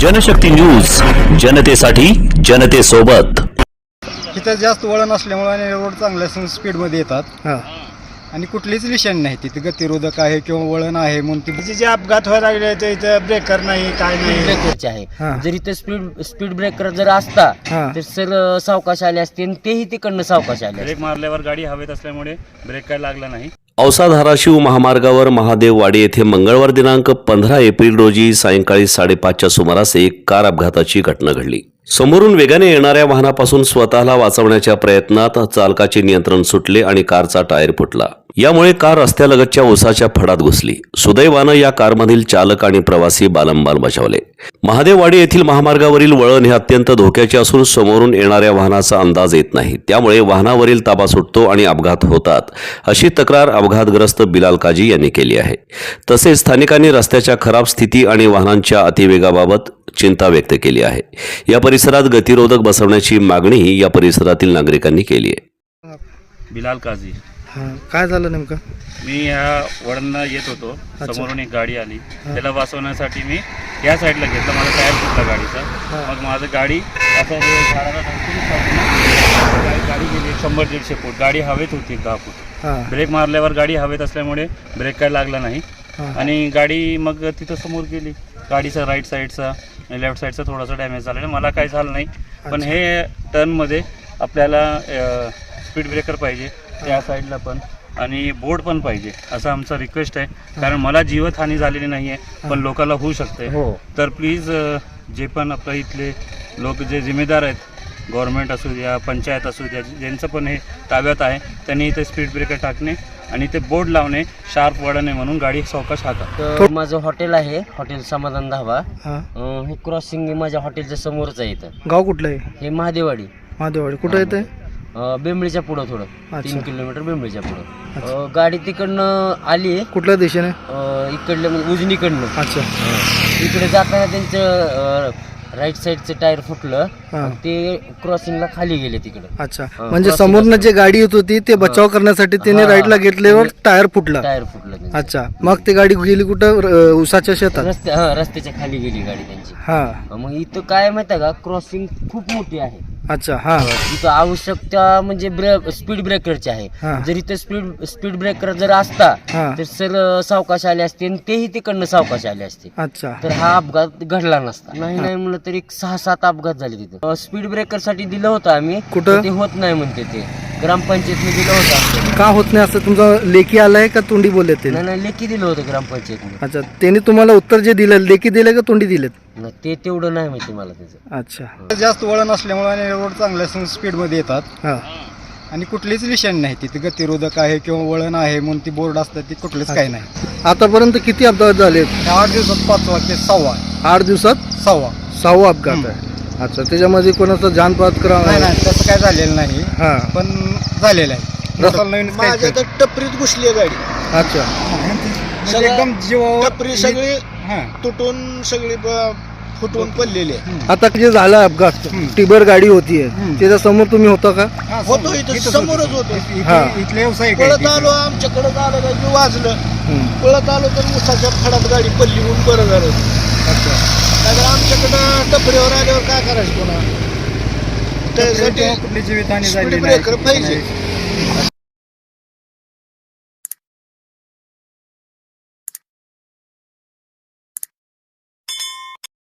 Janshakti news जनतेसाठी जनतेसोबत. इथं जास्त वळण असल्यामुळे आणि रोड चांगल्या असून स्पीडमध्ये येतात. हां. आणि कुठलीच लिशन नाही तिथे गतिरोधक आहे किंवा वळण आहे म्हणून ती जे अपघात व्हायला लागले ते इथं ब्रेकर नाही काय नाही. ब्रेकरचे हा. आहे. जर इथे स्पीड स्पीड ब्रेकर जर असता हा. तर सर सावकाश आले असते आणि तेही तिकडनं सावकाश आले ब्रेक मारल्यावर गाडी हवेत असल्यामुळे ब्रेक काय लागला नाही. औसा धाराशिव महामार्गावर महादेववाडी येथे मंगळवार दिनांक पंधरा एप्रिल रोजी सायंकाळी साडेपाचच्या सुमारास एक कार अपघाताची घटना घडली. समोरून वेगाने येणाऱ्या वाहनापासून स्वतःला वाचवण्याच्या प्रयत्नात चालकाचे नियंत्रण सुटले आणि कारचा टायर फुटला. यामुळे कार रस्त्यालगतच्या ओसाच्या फडात घुसली. सुदैवानं या कारमधील चालक आणि प्रवासी बालंबाल बचावले. महादेववाडी येथील महामार्गावरील वळण हे अत्यंत धोक्याचे असून समोरून येणाऱ्या वाहनाचा अंदाज येत नाही. त्यामुळे वाहनावरील ताबा सुटतो आणि अपघात होतात अशी तक्रार अपघातग्रस्त बिलाल काजी यांनी केली आहे. तसेच स्थानिकांनी रस्त्याच्या खराब स्थिती आणि वाहनांच्या अतिवेगाबाबत चिंता व्यक्त केली आहे. या परिसरात गतिरोधक बसवण्याची मागणीही या परिसरातील नागरिकांनी केली आहे. बिलाल काझी. हां काय झालं नेमकं? मी ह्या वळणला येत होतो. समोरून एक गाडी आली. त्याला वाचवण्यासाठी मी या साईडला घेतलं. माझा टायर फुटला गाडीचा. मग माझं गाडी असं हे झाडाला धडकून चालली ना, गा- गाडी गेली शंभर दीडशे फूट. गाडी हवेत होती दहा फूट. ब्रेक मारल्यावर गाडी हवेत असल्यामुळे ब्रेक काय लागला नाही. आणि गाडी मग तिथं समोर गेली. गाडीचा राईट साईडचा लेफ्ट साईडचा थोडासा डॅमेज झालेला. मला काही झालं नाही. पण हे टर्नमध्ये आपल्याला स्पीड ब्रेकर पाहिजे. त्या साईडला पण. आणि बोर्ड पण पाहिजे. असं आमचा रिक्वेस्ट आहे. कारण मला जीवतहानी झालेली नाही आहे पण लोकांना होऊ शकते. हो. तर प्लीज जे पण आपल्या इथले लोक जे जिम्मेदार आहेत गव्हर्नमेंट असू द्या पंचायत असू द्या ज्यांचं पण हे ताब्यात आहे त्यांनी इथे स्पीड ब्रेकर टाकणे. आणि ते बोर्ड लावणे शार्प वळणे म्हणून गाडी सावकाश हाता तर माझं हॉटेल आहे हॉटेल समाधान धाबा हां. हे क्रॉसिंग माझ्या हॉटेलच्या समोरच आहे इथं. गाव कुठलं आहे? हे महादेवाडी. महादेवाडी. कुठं येते बेंबळीच्या पुढं थोडं. तीन किलोमीटर बेंबळीच्या पुढं. गाडी तिकडनं आली कुठल्या दिशेने? इकडल्या म्हणजे उजनीकडनं. अच्छा. इकडे जाताना त्यांचं राईट साईडचं टायर फुटलं हां. आणि ते क्रॉसिंगला खाली गेले तिकडे. अच्छा. हां, म्हणजे crossing समोरनं. जे गाडी येत होती ते बचाव करण्यासाठी त्याने हां. राईटला घेतल्यावर टायर फुटला. टायर फुटलं त्यांचं. अच्छा. मग ती गाडी गेली कुठं? र- उसाच्या शेतात? रस्त्या हा रस्त्याच्या खाली गेली गाडी त्यांची. हा. मग इथं काय माहिती का? क्रॉसिंग खूप मोठी आहे. अच्छा हा. इथं आवश्यकता म्हणजे ब्रेक स्पीड ब्रेकरची हा. आहे. जर इथं स्पीड स्पीड ब्रेकर जर असता हा. तर सर सावकाश आले असते आणि तेही तिकडनं सावकाश आले असते. अच्छा. तर हा अपघात घडला नसता. नाही नाही म्हणलं तरी एक सहा सात अपघात झाले तिथं. स्पीड ब्रेकरसाठी दिलं होतं आम्ही. कुठं? ते होत नाही म्हणते ते. ग्रामपंचायतने दिलं होतं. का होत नाही असं? तुमचं लेखी आलाय का तोंडी बोलले ते? नाही नाही लेखी दिलं होतं ग्रामपंचायतने अच्छा त्यांनी तुम्हाला उत्तर जे दिलं लेखी दिले का तोंडी दिलेत? नाही, ते तेवढं नाही माहिती मला त्याचं. अच्छा. जास्त वळण असल्यामुळे आणि रोड चांगल्या असून स्पीडमध्ये येतात. हा. आणि कुठलीच लिशन नाही तिथे. गतिरोधक आहे किंवा वळण आहे म्हणून ती बोर्ड असतात ती कुठलीच काही नाही. आतापर्यंत किती अपघात ह्या आठ दिवसात पाचवा ते सहावा आठ दिवसात? सहावा सहावा अपघात आहे. अच्छा त्याच्यामध्ये कोणाचा जानपात करा नाही नाही तसं काय झालेलं नाही. हा. पण झालेलं आहे. नवीन माझ्या तर टपरीत घुसली आहे गाडी. अच्छा. म्हणजे एकदम जीवावर टपरी सगळी हा. तुटून सगळी ब- फुटून. पडलेली आहे. आता जे झाला अपघात टिबर गाडी होतीये त्याच्यासमोर तुम्ही होता का? हा, होतो समोर. इथं, इथंच समोरच होतो. होतो. इथे- हा. इथले व्यावसायिक पळत आलो आमच्याकडे आलं का की वाजलं. हम्म. पळत आलो तर उसाच्या फडात गाडी पडली म्हणून बरं झालं. नाहीतर आमच्याकडं आल्यावर काय करायचं पुन्हा. त्यासाठी जीवितहानी स्पीड झाली ब्रेकर पाहिजे.